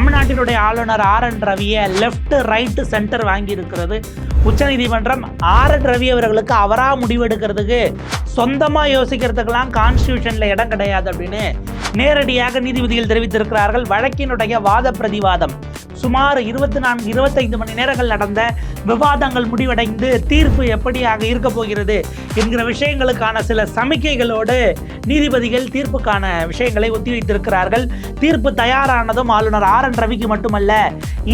தமிழ்நாட்டினுடைய ஆளுநர் R N ரவியை லெஃப்ட் ரைட்டு சென்டர் வாங்கியிருக்கிறது. உச்சநீதிமன்றம் ஆர் என் ரவி அவர்களுக்கு அவராக முடிவெடுக்கிறதுக்கு சொந்தமாக யோசிக்கிறதுக்கெல்லாம் கான்ஸ்டியூஷனில் இடம் கிடையாது அப்படின்னு நேரடியாக நீதிபதிகள் தெரிவித்திருக்கிறார்கள். வழக்கினுடைய வாத பிரதிவாதம். சுமார் இருபத்தி நான்கு இருபத்தைந்து மணி நேரங்கள் நடந்த விவாதங்கள் முடிவடைந்து தீர்ப்பு எப்படியாக இருக்க போகிறது என்கிற விஷயங்களுக்கான சில சமிக்கைகளோடு நீதிபதிகள் தீர்ப்புக்கான விஷயங்களை ஒத்திவைத்திருக்கிறார்கள். தீர்ப்பு தயாரானதும் ஆளுநர் ஆர் என் ரவிக்கு மட்டுமல்ல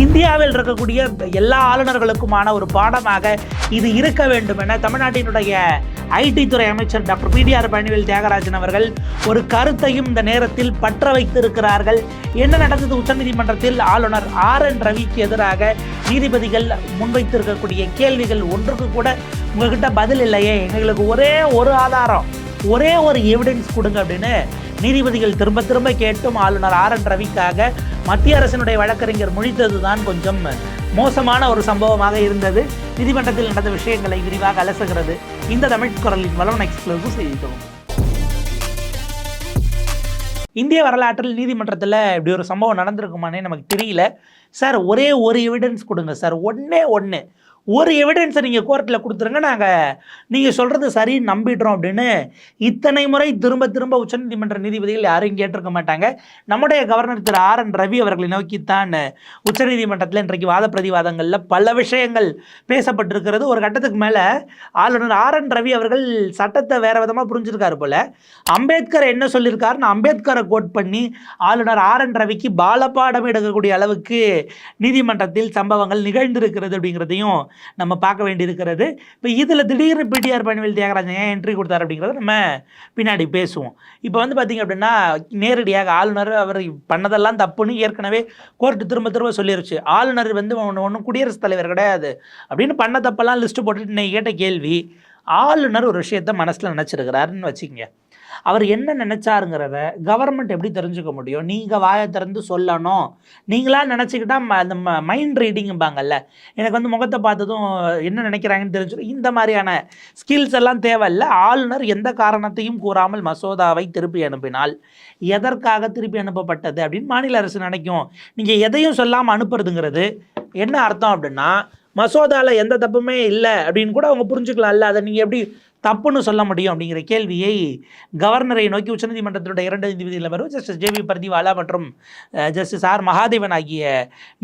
இந்தியாவில் இருக்கக்கூடிய எல்லா ஆளுநர்களுக்குமான ஒரு பாடமாக இது இருக்க வேண்டும் என தமிழ்நாட்டினுடைய ஐடி துறை அமைச்சர் டாக்டர் பிடிஆர் பழனிவேல் தியாகராஜன் அவர்கள் ஒரு கருத்தையும் இந்த நேரத்தில் பற்ற வைத்திருக்கிறார்கள். என்ன நடந்தது உச்சநீதிமன்றத்தில் ஆளுநர் ஆர் ஆர் என் ரவிக்கு எதிராக நீதிபதிகள் முன்வைத்திருக்கக்கூடிய கேள்விகள் ஒன்றுக்கு கூட உங்ககிட்ட பதில் இல்லையே. எங்களுக்கு ஒரே ஒரு ஆதாரம் ஒரே ஒரு எவிடன்ஸ் கொடுங்க அப்படின்னு நீதிபதிகள் திரும்ப திரும்ப கேட்டும் ஆளுநர் ஆர் என் ரவிக்காக மத்திய அரசினுடைய வழக்கறிஞர் முழித்தது தான் கொஞ்சம் மோசமான ஒரு சம்பவமாக இருந்தது. நீதிமன்றத்தில் நடந்த விஷயங்களை விரிவாக அலசுகிறது. இந்த தமிழ் குரலின் வளவன் எக்ஸ்க்ளூசிவ் செய்தித்தோம் இந்திய வரலாற்றில் நீதிமன்றத்தில் இப்படி ஒரு சம்பவம் நடந்திருக்குமானே நமக்கு தெரியல. சார் ஒரே ஒரு எவிடன்ஸ் கொடுங்க சார். ஒன்றே ஒன்று ஒரு எவிடன்ஸை நீங்கள் கோர்ட்டில் கொடுத்துருங்க நாங்கள் நீங்கள் சொல்கிறது சரின்னு நம்பிடுறோம் அப்படின்னு. இத்தனை முறை திரும்ப திரும்ப உச்சநீதிமன்ற நீதிபதிகள் யாரையும் கேட்டிருக்க மாட்டாங்க. நம்முடைய governor Thiru R N Ravi அவர்களை நோக்கித்தான் உச்சநீதிமன்றத்தில் இன்றைக்கு வாத பிரதிவாதங்களில் பல விஷயங்கள் பேசப்பட்டிருக்கிறது. ஒரு கட்டத்துக்கு மேலே ஆளுநர் ஆர் என் ரவி அவர்கள் சட்டத்தை வேறு விதமாக புரிஞ்சிருக்காரு போல். அம்பேத்கர் என்ன சொல்லியிருக்காருன்னு அம்பேத்கரை கோட் பண்ணி ஆளுநர் ஆர் என் ரவிக்கு பாலப்பாடம் எடுக்கக்கூடிய அளவுக்கு நீதிமன்றத்தில் சம்பவங்கள் நிகழ்ந்திருக்கிறது அப்படிங்கிறதையும் நம்ம பார்க்க வேண்டியிருக்கிறது. இப்போ இதில் திடீர்னு பிடிஆர் பணிவேல் தியாகராஜன் ஏன் என்ட்ரி கொடுத்தாரு அப்படிங்கிறத நம்ம பின்னாடி பேசுவோம். இப்போ வந்து பார்த்திங்க அப்படின்னா நேரடியாக ஆளுநர் அவர் பண்ணதெல்லாம் தப்புன்னு ஏற்கனவே கோர்ட்டு திரும்ப திரும்ப சொல்லிருச்சு. ஆளுநர் வந்து ஒன்று ஒன்றும் குடியரசுத் தலைவர் கிடையாது. அப்படின்னு பண்ண தப்பெல்லாம் லிஸ்ட்டு போட்டுட்டு இன்னைக்கு கேட்ட கேள்வி ஆளுநர் ஒரு விஷயத்த மனசில் நினச்சிருக்கிறாருன்னு வச்சுக்கோங்க. அவர் என்ன நினச்சாருங்கிறத கவர்மெண்ட் எப்படி தெரிஞ்சுக்க முடியும்? நீங்கள் வாயை திறந்து சொல்லணும். நீங்களா நினச்சிக்கிட்டா அந்த மைண்ட் ரீடிங்கும்பாங்கல்ல எனக்கு வந்து முகத்தை பார்த்ததும் என்ன நினைக்கிறாங்கன்னு தெரிஞ்சு இந்த மாதிரியான ஸ்கில்ஸ் எல்லாம் தேவையில்ல. ஆளுநர் எந்த காரணத்தையும் கூறாமல் மசோதாவை திருப்பி அனுப்பினால் எதற்காக திருப்பி அனுப்பப்பட்டது அப்படின்னு மாநில அரசு நினைக்கும். நீங்கள் எதையும் சொல்லாமல் அனுப்புறதுங்கிறது என்ன அர்த்தம் அப்படின்னா மசோதாவில் எந்த தப்புமே இல்லை அப்படின்னு கூட அவங்க புரிஞ்சுக்கலாம்ல. அதை நீங்கள் எப்படி தப்புன்னு சொல்ல முடியும் அப்படிங்கிற கேள்வியை கவர்னரை நோக்கி உச்சநீதிமன்றத்தினுடைய இரண்டு நீதிபதிகள் வரும் ஜஸ்டிஸ் ஜே வி பர்திவாலா மற்றும் ஜஸ்டிஸ் ஆர் மகாதேவன் ஆகிய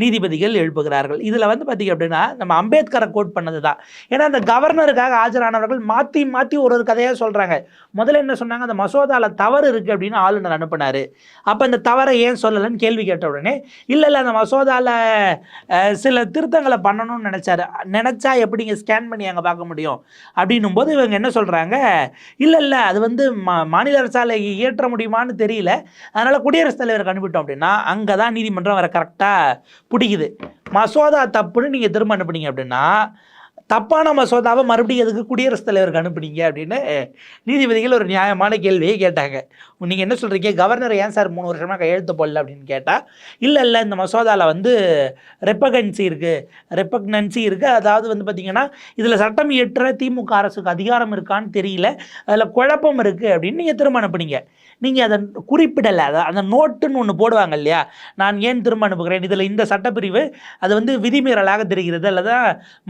நீதிபதிகள் எழுப்புகிறார்கள். இதில் வந்து பார்த்திங்க அப்படின்னா நம்ம அம்பேத்கரை கோட் பண்ணது தான் ஏன்னா அந்த கவர்னருக்காக ஆஜரானவர்கள் மாற்றி மாற்றி ஒரு ஒரு கதையாக சொல்கிறாங்க முதல்ல என்ன சொன்னாங்க? அந்த மசோதாவில் தவறு இருக்குது அப்படின்னு ஆளுநர் அனுப்பினார். அப்போ இந்த தவறை ஏன் சொல்லலைன்னு கேள்வி கேட்ட உடனே இல்லை இல்லை அந்த மசோதாவில் சில திருத்தங்களை பண்ணணும்னு நினச்சாரு. நினச்சா எப்படிங்க ஸ்கேன் பண்ணி அங்கே பார்க்க முடியும்? அப்படின்னும் போது இவங்க என்ன சொல்கிறாங்க இல்லை இல்லை அது வந்து மா மாநில அரசால் இயற்ற முடியுமான்னு தெரியல. அதனால் குடியரசுத் தலைவருக்கு அனுப்பிட்டோம் அப்படின்னா அங்கே தான் நீதிமன்றம் வர கரெக்டாக பிடிக்குது. மசோதா தப்புன்னு நீங்கள் திரும்ப அனுப்புனீங்க அப்படின்னா தப்பான மசோதாவை மறுபடியும் எதுக்கு குடியரசுத் தலைவருக்கு அனுப்புனீங்க அப்படின்னு நீதிபதிகள் ஒரு நியாயமான கேள்வியை கேட்டாங்க. நீங்கள் என்ன சொல்கிறீங்க கவர்னர் ஏன் சார் மூணு வருஷமாக கையெழுத்து போடல அப்படின்னு கேட்டால் இல்லை இல்லை இந்த மசோதாவில் வந்து ரெப்பகன்சி இருக்குது ரெப்பக்னன்சி இருக்குது அதாவது வந்து பார்த்திங்கன்னா இதில் சட்டம் இயற்ற திமுக அரசுக்கு அதிகாரம் இருக்கான்னு தெரியல. அதில் குழப்பம் இருக்குது அப்படின்னு நீங்கள் திரும்ப அனுப்புனீங்க. நீங்கள் அதை குறிப்பிடலை. அதை அந்த நோட்டுன்னு ஒன்று போடுவாங்க இல்லையா? நான் ஏன் திரும்ப அனுப்புகிறேன்? இதில் இந்த சட்டப்பிரிவு அது வந்து விதிமீறலாக தெரிகிறது. அல்லது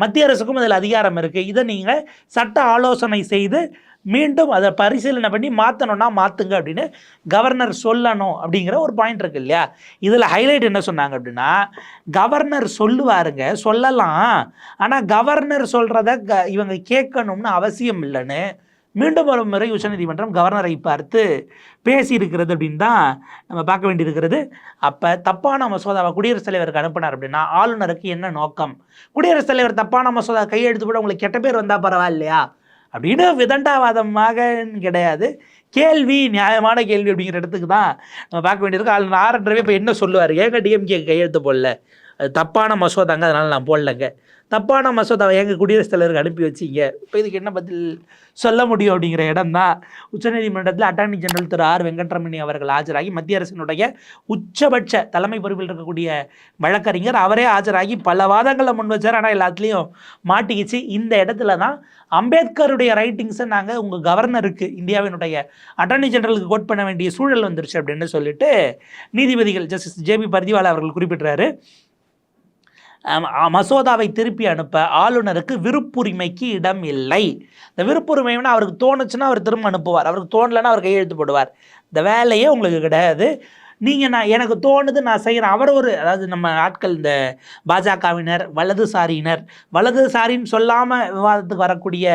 மத்திய அரசுக்கும் அதில் அதிகாரம் இருக்குது இதை நீங்கள் சட்ட ஆலோசனை செய்து மீண்டும் அதை பரிசீலனை பண்ணி மாற்றணும்னா மாற்றுங்க அப்படின்னு கவர்னர் சொல்லணும் அப்படிங்கிற ஒரு பாயிண்ட் இருக்குது இல்லையா? இதில் ஹைலைட் என்ன சொன்னாங்க அப்படின்னா கவர்னர் சொல்லுவாருங்க சொல்லலாம். ஆனால் கவர்னர் சொல்கிறத க இவங்க கேட்கணும்னு அவசியம் இல்லைன்னு மீண்டும் ஒரு முறை உச்சநீதிமன்றம் கவர்னரை பார்த்து பேசியிருக்கிறது அப்படின்னு தான் நம்ம பார்க்க வேண்டியிருக்கிறது. அப்போ தப்பான மசோதாவை குடியரசுத் தலைவருக்கு அனுப்பினார் அப்படின்னா ஆளுநருக்கு என்ன நோக்கம்? குடியரசுத் தலைவர் தப்பான மசோதா கையெழுத்து கூட உங்களுக்கு கெட்ட பேர் வந்தால் பரவாயில்லையா? அப்படின்னு விதண்டாவாதமாக கிடையாது. கேள்வி நியாயமான கேள்வி அப்படிங்கிற இடத்துக்கு தான் நம்ம பார்க்க வேண்டியிருக்கு. ஆளுநர் ஆர்ன்றவே இப்போ என்ன சொல்லுவார்? ஏங்க டிஎம்கே கையெழுத்து போடல? அது தப்பான மசோதாங்க அதனால் நான் போடலங்க. தப்பான மசோதாவை எங்கள் குடியரசுத் தலைவருக்கு அனுப்பி வச்சிங்க. இப்போ இதுக்கு என்ன பதில் சொல்ல முடியும் அப்படிங்கிற இடம் தான் உச்சநீதிமன்றத்தில் attorney general Thiru R Venkataramani அவர்கள் ஆஜராகி மத்திய அரசினுடைய உச்சபட்ச தலைமை பொறுப்பில் இருக்கக்கூடிய வழக்கறிஞர் அவரே ஆஜராகி பல வாதங்களை முன் வச்சார். ஆனால் எல்லாத்துலேயும் மாட்டிக்கிச்சு. இந்த இடத்துல தான் அம்பேத்கருடைய ரைட்டிங்ஸை நாங்கள் உங்கள் கவர்னருக்கு இந்தியாவினுடைய அட்டார்னி ஜெனரலுக்கு கோட் பண்ண வேண்டிய சூழல் வந்துருச்சு அப்படின்னு சொல்லிட்டு நீதிபதிகள் ஜஸ்டிஸ் ஜேபி பர்திவாலா அவர்கள் குறிப்பிட்டாரு மசோதாவை திருப்பி அனுப்ப ஆளுநருக்கு விருப்புரிமைக்கு இடம் இல்லை. இந்த விருப்புரிமைன்னா அவருக்கு தோணுச்சுன்னா அவர் திரும்ப அனுப்புவார். அவருக்கு தோணலைன்னா அவர் கையெழுத்து போடுவார். இந்த வேலையே உங்களுக்கு கிடையாது. நீங்கள் நான் எனக்கு தோணுது நான் செய்கிறேன் அவர் ஒரு அதாவது நம்ம ஆட்கள் இந்த பாஜகவினர் வலதுசாரியினர் வலதுசாரின்னு சொல்லாமல் விவாதத்துக்கு வரக்கூடிய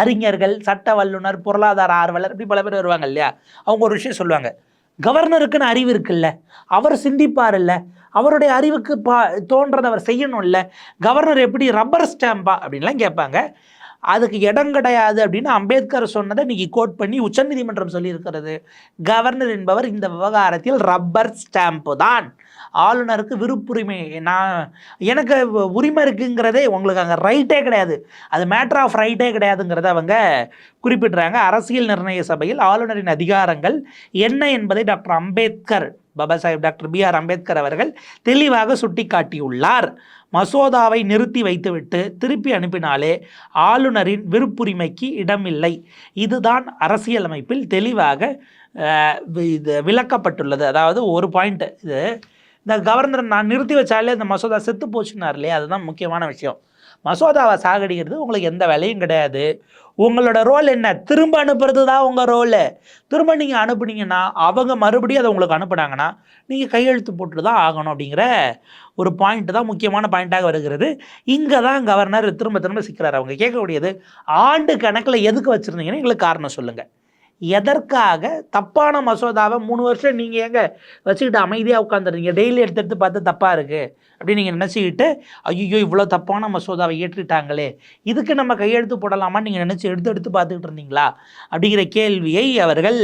அறிஞர்கள் சட்ட வல்லுனர் பொருளாதார ஆர்வலர் இப்படி பல பேர் வருவாங்க இல்லையா? அவங்க ஒரு விஷயம் சொல்லுவாங்க. கவர்னருக்குன்னு அறிவு இருக்குல்ல. அவர் சிந்திப்பார் இல்லை அவருடைய அறிவுக்கு பா தோன்றதை அவர் செய்யணும்ல. கவர்னர் எப்படி ரப்பர் ஸ்டாம்பா அப்படின்லாம் கேட்பாங்க. அதுக்கு இடம் கிடையாது அப்படின்னு அம்பேத்கர் சொன்னதை இன்னைக்கு கோட் பண்ணி உச்சநீதிமன்றம் சொல்லியிருக்கிறது. கவர்னர் என்பவர் இந்த விவகாரத்தில் ரப்பர் ஸ்டாம்ப்பு தான். ஆளுநருக்கு விருப்புரிமை. நான் எனக்கு உரிமை இருக்குங்கிறதே உங்களுக்கு அங்கே ரைட்டே கிடையாது. அது மேட்ரு ஆஃப் ரைட்டே கிடையாதுங்கிறத அவங்க குறிப்பிடுறாங்க. அரசியல் நிர்ணய சபையில் ஆளுநரின் அதிகாரங்கள் என்ன என்பதை doctor Ambedkar Baba Saheb doctor B R Ambedkar அவர்கள் தெளிவாக சுட்டிக்காட்டியுள்ளார். மசோதாவை நிறுத்தி வைத்துவிட்டு திருப்பி அனுப்பினாலே ஆளுநரின் விருப்புரிமைக்கு இடமில்லை. இதுதான் அரசியலமைப்பில் தெளிவாக இது விளக்கப்பட்டுள்ளது. அதாவது ஒரு பாயிண்ட் இது இந்த கவர்னர் நான் நிறுத்தி வச்சாலே இந்த மசோதா செத்து போச்சுன்னார் இல்லையா? அதுதான் முக்கியமான விஷயம். மசோதாவை சாகடிக்கிறது உங்களுக்கு எந்த வேலையும் கிடையாது. உங்களோட ரோல் என்ன? திரும்ப அனுப்புறது தான் உங்கள் ரோலு திரும்ப நீங்கள் அனுப்புனீங்கன்னா அவங்க மறுபடியும் அதை உங்களுக்கு அனுப்புனாங்கன்னா நீங்கள் கையெழுத்து போட்டு தான் ஆகணும் அப்படிங்கிற ஒரு பாயிண்ட் தான் முக்கியமான பாயிண்ட்டாக வருகிறது. இங்கே தான் கவர்னர் திரும்ப திரும்ப சிக்கிறார். அவங்க கேட்கக்கூடியது ஆண்டு கணக்கில் எதுக்கு வச்சுருந்தீங்கன்னு எங்களுக்கு காரணம் சொல்லுங்கள் எதற்காக? தப்பான மசோதாவை மூணு வருஷம் நீங்கள் எங்கே வச்சுக்கிட்டு அமைதியாக உட்காந்துருங்க டெய்லி எடுத்து எடுத்து பார்த்து தப்பாக இருக்குது அப்படின்னு நீங்கள் நினச்சிக்கிட்டு ஐயோ இவ்வளோ தப்பான மசோதாவை ஏற்றிட்டாங்களே இதுக்கு நம்ம கையெழுத்து போடலாமான்னு நீங்கள் நினச்சி எடுத்து எடுத்து பார்த்துக்கிட்டு இருந்தீங்களா? அப்படிங்கிற கேள்வியை அவர்கள்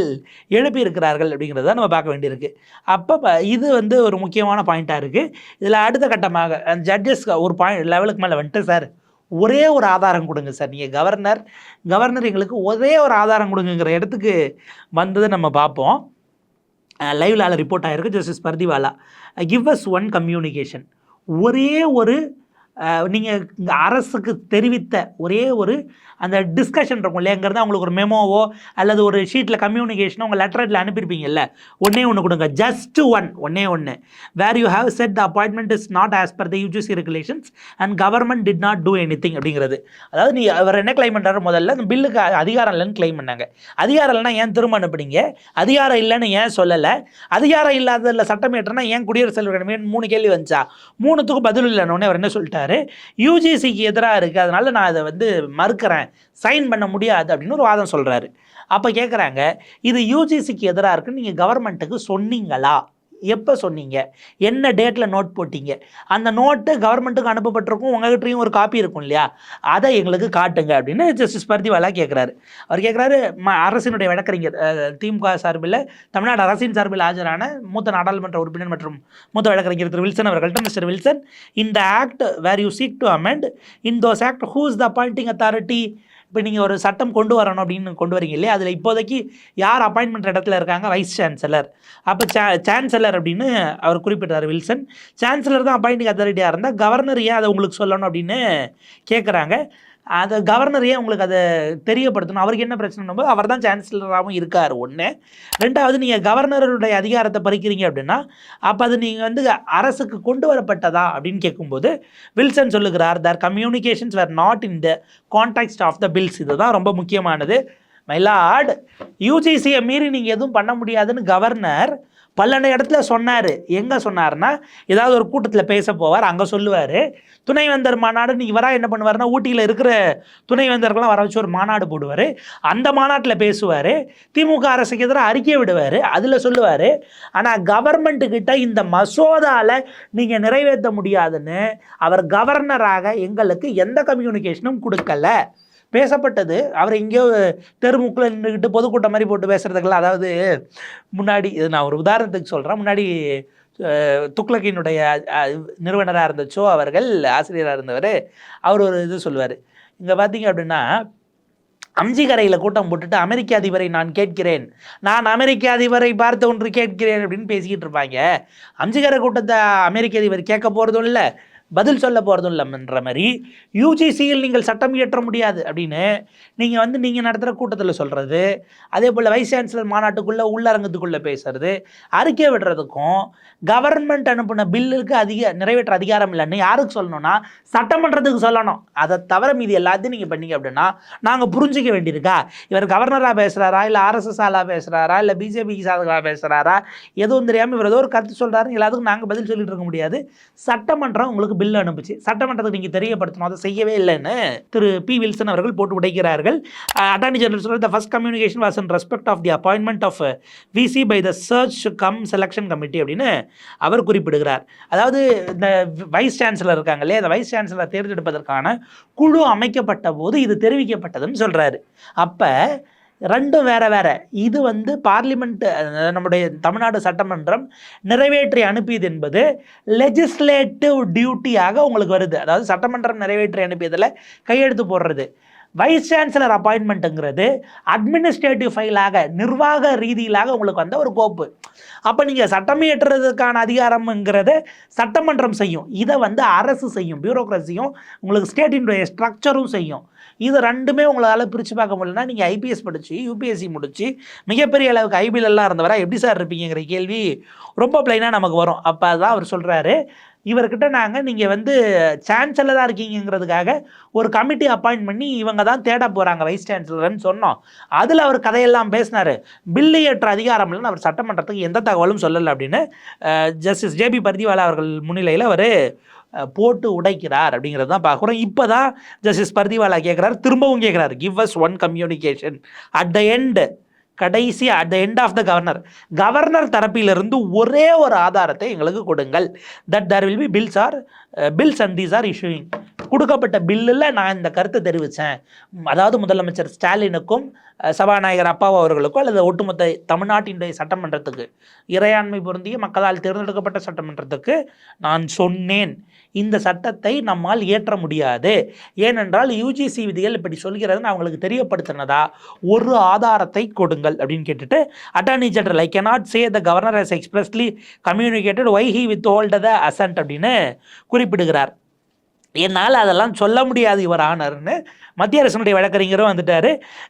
எழுப்பியிருக்கிறார்கள் அப்படிங்கிறத நம்ம பார்க்க வேண்டியிருக்கு. அப்போ ப- இது வந்து ஒரு முக்கியமான பாயிண்ட்டாக இருக்குது இதில் அடுத்த கட்டமாக ஜட்ஜஸ் ஒரு பாயிண்ட் லெவலுக்கு மேலே வந்துட்டு சார். ஒரே ஒரு ஆதாரம் கொடுங்க சார். நீங்கள் கவர்னர் கவர்னர் எங்களுக்கு ஒரே ஒரு ஆதாரம் கொடுங்கங்கிற இடத்துக்கு வந்ததை நம்ம பார்ப்போம். லைவ்ல ரிப்போர்ட் ஆயிருக்கு. Justice Pardiwala give us one communication ஒரே ஒரு நீங்கள் அரசுக்கு தெரிவித்த ஒரே ஒரு அந்த டிஸ்கஷன் இருக்கும் இல்லையாங்கிறது அவங்களுக்கு ஒரு மெமோவோ அல்லது ஒரு ஷீட்டில் கம்யூனிகேஷனோ உங்கள் லெட்டரில் அனுப்பியிருப்பீங்கல்ல ஒன்றே ஒன்று கொடுங்க ஜஸ்ட் ஒன் ஒன்னே ஒன்று where you have set the appointment is not as per the UGC regulations and government did not do anything அப்படிங்கிறது. அதாவது நீ அவர் என்ன கிளைம் பண்ணுறாரு முதல்ல அந்த பில்லுக்கு அதிகாரம் இல்லைன்னு கிளைம் பண்ணாங்க. அதிகாரம் இல்லைன்னா ஏன் திரும்ப அனுப்புனீங்க? அதிகாரம் இல்லைன்னு ஏன் சொல்லலை? அதிகாரம் இல்லாததில் சட்டம் ஏற்றனா ஏன் குடியரசு தலைவர் மூணு கேள்வி வந்துச்சா? மூணுத்துக்கும் பதில் இல்லைன்னு அவர் என்ன சொல்லிட்டாரு? யூஜிசிக்கு எதிராக இருக்குது அதனால நான் அதை வந்து மறுக்கிறேன். சைன் பண்ண முடியாது அப்படின்னு ஒரு வாதம் சொல்கிறாரு அப்போ கேட்குறாங்க இது யூஜிசிக்கு எதிராக இருக்குன்னு நீங்கள் கவர்மெண்ட்டுக்கு சொன்னீங்களா? எப்போ சொன்னீங்க? என்ன டேட்டில் நோட் போட்டீங்க? அந்த நோட்டு கவர்மெண்ட்டுக்கு அனுப்பப்பட்டிருக்கும் உங்ககிட்டயும் ஒரு காப்பி இருக்கும் இல்லையா? அதை எங்களுக்கு காட்டுங்க அப்படின்னு ஜஸ்டிஸ் பர்திவாலா கேட்குறாரு அவர் கேட்குறாரு ம அரசினுடைய வழக்கறிஞர் திமுக சார்பில் தமிழ்நாடு அரசின் சார்பில் ஆஜரான மூத்த நாடாளுமன்ற உறுப்பினர் மற்றும் மூத்த வழக்கறிஞர் திரு வில்சன் அவர்கள்ட்ட மிஸ்டர் வில்சன் இந்த act where you seek to amend in those act whose the appointing authority இப்போ நீங்கள் ஒரு சட்டம் கொண்டு வரணும் அப்படின்னு கொண்டு வரீங்க இல்லையா? அதில் இப்போதைக்கு யார் அப்பாயின்மெண்ட் இடத்துல இருக்காங்க? வைஸ் சான்சலர் அப்போ சே சான்சலர் அப்படின்னு அவர் குறிப்பிட்டார் வில்சன். சான்சலர் தான் அப்பாயிண்டிங் அத்தாரிட்டியாக இருந்தால் கவர்னர் ஏன் அதை உங்களுக்கு சொல்லணும் அப்படின்னு கேட்குறாங்க அதை கவர்னர் ஏன் உங்களுக்கு அதை தெரியப்படுத்தணும்? அவருக்கு என்ன பிரச்சனை போது அவர் தான் சான்சலராகவும் இருக்கார் ஒன்று ரெண்டாவது நீங்கள் கவர்னருடைய அதிகாரத்தை பறிக்கிறீங்க அப்படின்னா அப்போ அது நீங்கள் வந்து அரசுக்கு கொண்டு வரப்பட்டதா அப்படின்னு கேட்கும்போது வில்சன் சொல்லுகிறார் their communications were not in the contact of the bills இதுதான் ரொம்ப முக்கியமானது. மைலார்ட் யூஜிசியை மீறி நீங்கள் எதுவும் பண்ண முடியாதுன்னு கவர்னர் பல்லெண்டு இடத்துல சொன்னார். எங்கே சொன்னார்னா ஏதாவது ஒரு கூட்டத்தில் பேச போவார் அங்கே சொல்லுவார். துணைவேந்தர் மாநாடு இவராக என்ன பண்ணுவார்னா ஊட்டியில் இருக்கிற துணைவேந்தர்கள்லாம் வர வச்சு ஒரு மாநாடு போடுவார். அந்த மாநாட்டில் பேசுவார். திமுக அரசுக்கு எதிராக அறிக்கை விடுவார். அதில் சொல்லுவார் ஆனால் கவர்மெண்ட்டுக்கிட்ட இந்த மசோதாவில் நீங்கள் நிறைவேற்ற முடியாதுன்னு அவர் கவர்னராக எங்களுக்கு எந்த கம்யூனிகேஷனும் கொடுக்கல. பேசப்பட்டது. அவர் எங்கேயோ தெருமுக்கில் நின்றுக்கிட்டு பொதுக்கூட்டம் மாதிரி போட்டு பேசுகிறதுக்கெல்லாம் அதாவது முன்னாடி இது நான் ஒரு உதாரணத்துக்கு சொல்கிறேன் முன்னாடி துக்ளக்கினுடைய நிறுவனராக இருந்த அவர்கள் ஆசிரியராக இருந்தவர் அவர் ஒரு இது சொல்லுவார். இங்கே பார்த்தீங்க அப்படின்னா அம்ஜிகரையில் கூட்டம் போட்டுட்டு அமெரிக்க அதிபரை நான் கேட்கிறேன். நான் அமெரிக்க அதிபரை பார்த்து ஒன்று கேட்கிறேன் அப்படின்னு பேசிக்கிட்டு இருப்பாங்க. அம்ஜிகரை கூட்டத்தை அமெரிக்க அதிபர் கேட்க போகிறதும் இல்லை. பதில் சொல்ல போகிறதும் இல்லைன்ற மாதிரி யூஜிசியில் நீங்கள் சட்டம் இயற்ற முடியாது அப்படின்னு நீங்கள் வந்து நீங்கள் நடத்துகிற கூட்டத்தில் சொல்கிறது அதே போல் வைஸ் சான்சலர் மாநாட்டுக்குள்ளே உள்ளரங்கத்துக்குள்ளே பேசுறது அறிக்கை விடுறதுக்கும் கவர்மெண்ட் அனுப்பின பில்லுக்கு அதிக நிறைவேற்ற அதிகாரம் இல்லைன்னு யாருக்கு சொல்லணும்னா சட்டமன்றத்துக்கு சொல்லணும். அதை தவிர மீதி எல்லாத்தையும் நீங்கள் பண்ணீங்க அப்படின்னா நாங்கள் புரிஞ்சிக்க வேண்டியிருக்கா? இவர் கவர்னராக பேசுகிறாரா இல்லை ஆர்எஸ்எஸ் ஆளாக பேசுகிறாரா இல்லை பிஜேபிக்கு சாதகராக பேசுகிறாரா எதுவும் தெரியாமல் இவர் ஏதோ ஒரு கருத்து சொல்கிறாரு எல்லாத்துக்கும் நாங்கள் பதில் சொல்லிட்டு இருக்க முடியாது. சட்டமன்றம் உங்களுக்கு பில் அனுப்பிச்சு. சட்டமன்றத்துக்கு நீங்கள் தெரியப்படுத்தணும். அதை செய்யவே இல்லைன்னு திரு பி. வில்சன் அவர்கள் போட்டு உடைக்கிறார்கள். அட்டார்னி ஜெனரல் சொல்ற the first communication was in respect of the appointment of VC by the search cum selection committee அப்படின்னு அவர் குறிப்பிடுகிறார். அதாவது இந்த வைஸ் சான்சலர் இருக்காங்க இல்லையா? அந்த வைஸ் சான்சலர் தேர்ந்தெடுப்பதற்கான குழு அமைக்கப்பட்ட போது இது தெரிவிக்கப்பட்டதுன்னு சொல்கிறாரு அப்போ ரெண்டும் வேற வேற. இது வந்து பார்லிமெண்ட் நம்முடைய தமிழ்நாடு சட்டமன்றம் நிறைவேற்றி அனுப்பியது என்பது லெஜிஸ்லேட்டிவ் டியூட்டியாக உங்களுக்கு வருது. அதாவது சட்டமன்றம் நிறைவேற்றி அனுப்பியதில் கையெழுத்து போடுறது. வைஸ் சான்சலர் அப்பாயின்மெண்ட்டுங்கிறது அட்மினிஸ்ட்ரேட்டிவ் ஃபைலாக நிர்வாக ரீதியிலாக உங்களுக்கு வந்த ஒரு கோப்பு. அப்போ நீங்கள் சட்டம் இயற்றுறதுக்கான அதிகாரம்ங்கிறது சட்டமன்றம் செய்யும். இதை வந்து அரசு செய்யும் பியூரோக்ரஸியும் உங்களுக்கு ஸ்டேட்டினுடைய ஸ்ட்ரக்சரும் செய்யும். இது ரெண்டுமே உங்களால் பிரித்து பார்க்க முடியலன்னா நீங்கள் ஐபிஎஸ் படித்து யூபிஎஸ்சி முடித்து மிகப்பெரிய அளவுக்கு ஐபிஎல்லாம் எல்லாம் இருந்தவரா எப்படி சார் இருப்பீங்கிற கேள்வி ரொம்ப பிளைனாக நமக்கு வரும். அப்போ தான் அவர் சொல்கிறாரு இவர்கிட்ட நாங்கள் நீங்கள் வந்து சான்சலராக இருக்கீங்கிறதுக்காக ஒரு கமிட்டி அப்பாயிண்ட் பண்ணி இவங்க தான் தேட போகிறாங்க வைஸ் சான்சலர்னு சொன்னோம். அதில் அவர் கதையெல்லாம் பேசினார். பில்லு ஏற்ற அதிகாரம் இல்லைன்னு அவர் சட்டமன்றத்துக்கு எந்த தகவலும் சொல்லலை அப்படின்னு ஜஸ்டிஸ் ஜேபி பர்திவாலா அவர்கள் முன்னிலையில் அவர் போட்டு உடைக்கிறார் அப்படிங்கிறது தான் பார்க்குறோம். இப்போ தான் ஜஸ்டிஸ் பர்திவாலா கேட்குறாரு திரும்பவும் கேட்குறாரு give us one communication at the end கடைசி at the end of the governor governor தரப்பிலிருந்து ஒரே ஒரு ஆதாரத்தை எங்களுக்கு கொடுங்கள். That there will be bills are bills and these are issuing கொடுக்கப்பட்ட பில்லில் நான் இந்த கருத்தை தெரிவித்தேன் அதாவது முதலமைச்சர் ஸ்டாலினுக்கும் சபாநாயகர் அப்பாவு அவர்களுக்கும் அல்லது ஒட்டுமொத்த தமிழ்நாட்டினுடைய சட்டமன்றத்துக்கு இறையாண்மை பொருந்திய மக்களால் தேர்ந்தெடுக்கப்பட்ட சட்டமன்றத்துக்கு நான் சொன்னேன். இந்த சட்டத்தை நம்மால் இயற்ற முடியாது. ஏனென்றால் யூஜிசி விதிகள் இப்படி சொல்கிறதுன்னு அவங்களுக்கு தெரியப்படுத்தினதா? ஒரு ஆதாரத்தை கொடுங்கள் அப்படின்னு கேட்டுட்டு attorney general I cannot say the governor has expressly communicated why he withhold the assent அப்படின்னு குறிப்பிடுகிறார். என்னால் அதெல்லாம் சொல்ல முடியாது இவர் ஆனர்னு. மத்திய அரசனுடைய வழக்கறிஞரும் வந்துட்டார்.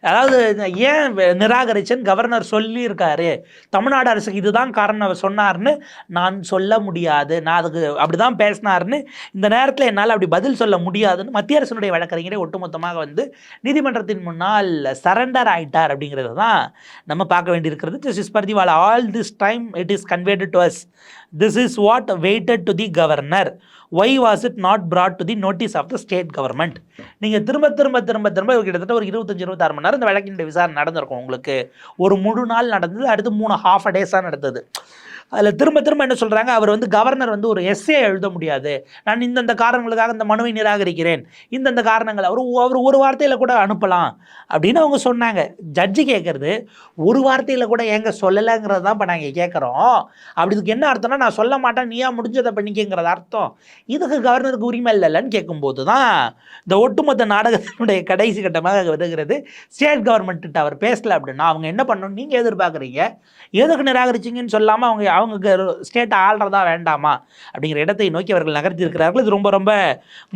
அதாவது ஏன் நிராகரிச்சேன்னு கவர்னர் சொல்லியிருக்காரு. தமிழ்நாடு அரசுக்கு இதுதான் காரணம் அவர் சொன்னார்னு நான் சொல்ல முடியாது. நான் அதுக்கு அப்படி தான் பேசினார்னு. இந்த நேரத்தில் என்னால் அப்படி பதில் சொல்ல முடியாதுன்னு மத்திய அரசனுடைய வழக்கறிஞரே ஒட்டுமொத்தமாக வந்து நீதிமன்றத்தின் முன்னால் சரண்டர் ஆயிட்டார் அப்படிங்கிறது தான் நம்ம பார்க்க வேண்டியிருக்கிறது. Justice Pardiwala all this time it is conveyed to us this is what waited to the governor why was it not brought to the notice of the state government நீங்கள் திரும்ப திரும்ப திரும்ப திரும்ப கிட்டத்தட்ட ஒரு இருபத்தஞ்சி இருபத்தாறு மணி நேரம் இந்த வழக்கினுடைய விசாரணை நடந்திருக்கும் உங்களுக்கு. ஒரு முழு நாள் நடந்தது அடுத்து மூணு ஹாஃப் அ டேஸாக நடந்தது. அதில் திரும்ப திரும்ப என்ன சொல்கிறாங்க அவர் வந்து கவர்னர் வந்து ஒரு எஸ்ஏ எழுத முடியாது. நான் இந்தந்த காரணங்களுக்காக இந்த மனுவை நிராகரிக்கிறேன். இந்தந்த காரணங்கள் அவர் அவர் ஒரு வார்த்தையில் கூட அனுப்பலாம் அப்படின்னு அவங்க சொன்னாங்க. ஜட்ஜி கேட்குறது ஒரு வார்த்தையில் கூட ஏங்க சொல்லலைங்கிறது தான் இப்போ நாங்கள் கேட்குறோம் அப்படி இதுக்கு என்ன அர்த்தம்னா நான் சொல்ல மாட்டேன் நீயா முடிஞ்சதை பண்ணிக்கங்கிறது அர்த்தம். இதுக்கு கவர்னருக்கு உரிமை இல்லைன்னு கேட்கும்போது தான் இந்த ஒட்டுமொத்த நாடகத்தினுடைய கடைசி கட்டமாக வருகிறது. ஸ்டேட் கவர்மெண்ட்டு அவர் பேசலை அப்படின்னா அவங்க என்ன பண்ணணும்? நீங்கள் எதிர்பார்க்குறீங்க. எதுக்கு நிராகரிச்சிங்கன்னு சொல்லாமல் அவங்க அவங்க ஸ்டேட்டை ஆள்றதா வேண்டாமா? அப்படிங்கிற இடத்தை நோக்கி அவர்கள் நகர்த்திருக்கிறார்கள் இது ரொம்ப ரொம்ப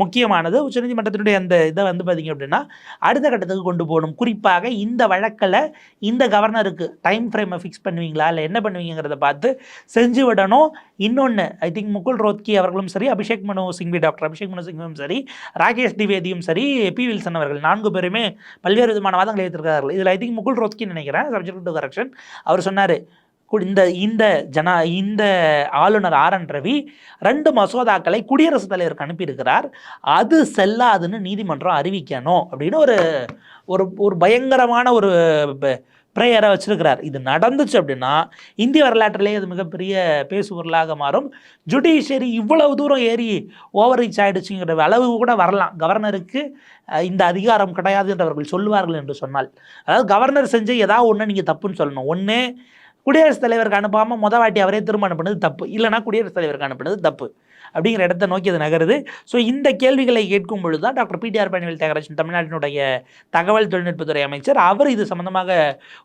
முக்கியமானது. உச்சநீதிமன்றத்தினுடைய அந்த இதை வந்து பார்த்திங்க அப்படின்னா அடுத்த கட்டத்துக்கு கொண்டு போகணும். குறிப்பாக இந்த வழக்கில் இந்த கவர்னருக்கு டைம் ஃப்ரேமை ஃபிக்ஸ் பண்ணுவீங்களா? இல்லை என்ன பண்ணுவீங்கிறத பார்த்து செஞ்சு விடணும். இன்னொன்று ஐ திங்க் முகுல் ரோத்கி அவர்களும் சரி அபிஷேக் மனு சிங்வி டாக்டர் அபிஷேக் மனு சிங்வியும் சரி ராகேஷ் திவேதியும் சரி பி வில்சன் அவர்கள் நான்கு பேருமே பல்வேறு விதமான வாதங்களை வைத்திருக்கிறார்கள். இதில் ஐ திங்க் முகுல் ரோத்கின்னு நினைக்கிறேன். சப்ஜெக்ட் டு கரெக்ஷன் அவர் சொன்னார் இந்த இந்த ஜனா இந்த ஆளுநர் ஆர் என் ரவி ரெண்டு மசோதாக்களை குடியரசுத் தலைவருக்கு அனுப்பியிருக்கிறார். அது செல்லாதுன்னு நீதிமன்றம் அறிவிக்கணும் அப்படின்னு ஒரு ஒரு ஒரு பயங்கரமான ஒரு ப்ரேயரை வச்சிருக்கிறார். இது நடந்துச்சு அப்படின்னா இந்திய வரலாற்றிலேயே அது மிகப்பெரிய பேசுபொருளாக மாறும். ஜுடிஷியரி இவ்வளவு தூரம் ஏறி ஓவர் ரீச் அளவு கூட வரலாம். கவர்னருக்கு இந்த அதிகாரம் கிடையாது என்று அவர்கள் சொல்லுவார்கள் என்று சொன்னால். அதாவது கவர்னர் செஞ்சு ஏதாவது ஒன்று நீங்கள் தப்புன்னு சொல்லணும். ஒன்று குடியரசுத் தலைவருக்கு அனுப்பாமல் முத வாட்டி அவரே திரும்ப அனுப்பினது தப்பு. இல்லைனா குடியரசுத் தலைவருக்கு அனுப்பினது தப்பு. அப்படிங்கிற இடத்தை நோக்கி அது நகருது. ஸோ இந்த கேள்விகளை கேட்கும் பொழுது தான் டாக்டர் பிடிஆர் பழனிவேல் தியாகராஜன் தமிழ்நாட்டினுடைய தகவல் தொழில்நுட்பத்துறை அமைச்சர் அவர் இது சம்பந்தமாக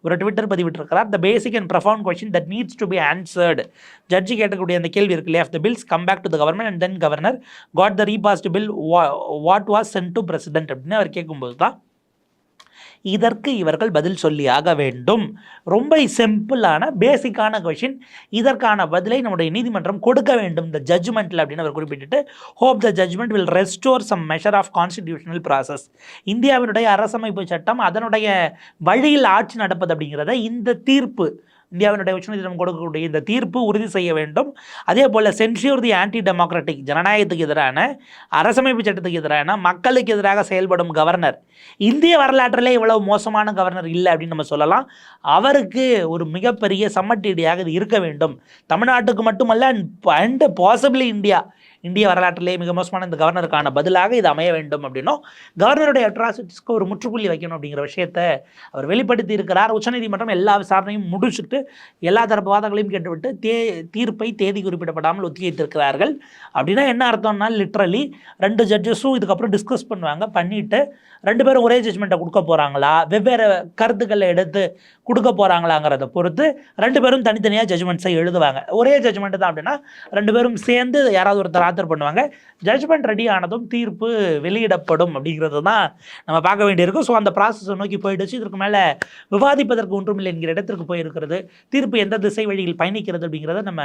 ஒரு Twitter பதிவிட்டிருக்கிறார். The basic and profound question that needs to be answered ஜட்ஜி கேட்கக்கூடிய அந்த கேள்வி இருக்கு இல்லையா? The bills come back to the government and then governor got the repassed bill what was sent to president அப்படின்னு அவர் கேட்கும்போது தான் இதற்கு இவர்கள் பதில் சொல்லி ஆக வேண்டும். ரொம்ப சிம்பிளான பேசிக்கான கொஷின் இதற்கான பதிலை நம்முடைய நீதிமன்றம் கொடுக்க வேண்டும். இந்த ஜட்ஜ்மெண்ட்டில் அப்படின்னு அவர் குறிப்பிட்டுட்டு hope the judgement will restore some measure of constitutional process இந்தியாவினுடைய அரசமைப்பு சட்டம் அதனுடைய வழியில் ஆட்சி நடப்பது அப்படிங்கிறத இந்த தீர்ப்பு இந்தியாவினுடைய உச்சநீதிமன்றம் கொடுக்கக்கூடிய இந்த தீர்ப்பு உறுதி செய்ய வேண்டும். அதே போல் சென்சியூர் தி ஆன்டி டெமோக்ராட்டிக் ஜனநாயகத்துக்கு எதிரான அரசமைப்பு சட்டத்துக்கு எதிரான மக்களுக்கு எதிராக செயல்படும் கவர்னர். இந்திய வரலாற்றிலே இவ்வளவு மோசமான கவர்னர் இல்லை அப்படின்னு நம்ம சொல்லலாம். அவருக்கு ஒரு மிகப்பெரிய சம்மட்டிடியாக இது இருக்க வேண்டும். தமிழ்நாட்டுக்கு மட்டுமல்ல அண்ட் பாசிபிளி இந்தியா இந்திய வரலாற்றிலே மிக மோசமான இந்த கவர்னருக்கான பதிலாக இது அமைய வேண்டும் அப்படின்னும் கவர்னருடைய அட்ராசிட்டிஸ்க்கு ஒரு முற்றுப்புள்ளி வைக்கணும் அப்படிங்கிற விஷயத்தை அவர் வெளிப்படுத்தி இருக்கிறார். உச்சநீதிமன்றம் எல்லா விசாரணையும் முடிச்சுட்டு எல்லா தரப்பு வாதங்களையும் கேட்டுவிட்டு தே தீர்ப்பை தேதி குறிப்பிடப்படாமல் ஒத்தி வைத்திருக்கிறார்கள் அப்படின்னா என்ன அர்த்தம்னா லிட்ரலி ரெண்டு ஜட்ஜஸும் இதுக்கப்புறம் டிஸ்கஸ் பண்ணுவாங்க பண்ணிவிட்டு ரெண்டு பேரும் ஒரே ஜட்ஜ்மெண்ட்டை கொடுக்க போகிறாங்களா வெவ்வேறு கருத்துக்களை எடுத்து கொடுக்க போகிறாங்களாங்கிறத பொறுத்து ரெண்டு பேரும் தனித்தனியாக ஜட்மெண்ட்ஸை எழுதுவாங்க. ஒரே ஜட்ஜ்மெண்ட் தான் அப்படின்னா ரெண்டு பேரும் சேர்ந்து யாராவது ஒருத்தர் ஆத்தர் பண்ணுவாங்க. ஜட்ஜ்மெண்ட் ரெடி ஆனதும் தீர்ப்பு வெளியிடப்படும் அப்படிங்கிறது தான் நம்ம பார்க்க வேண்டியிருக்கும். ஸோ அந்த ப்ராசஸை நோக்கி போயிடுச்சு. இதற்கு மேலே விவாதிப்பதற்கு ஒன்றுமில்லை என்கிற இடத்திற்கு போயிருக்கிறது. தீர்ப்பு எந்த திசை வழியில் பயணிக்கிறது அப்படிங்கிறத நம்ம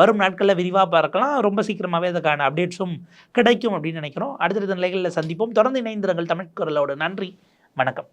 வரும் நாட்களில் விரிவாக பார்க்கலாம். ரொம்ப சீக்கிரமாகவே அதுக்கான அப்டேட்ஸும் கிடைக்கும் அப்படின்னு நினைக்கிறோம். அடுத்தடுத்த நிலைகளில் சந்திப்போம். தொடர்ந்து இணைந்திருங்கள் தமிழ் குரலோட. நன்றி. வணக்கம்.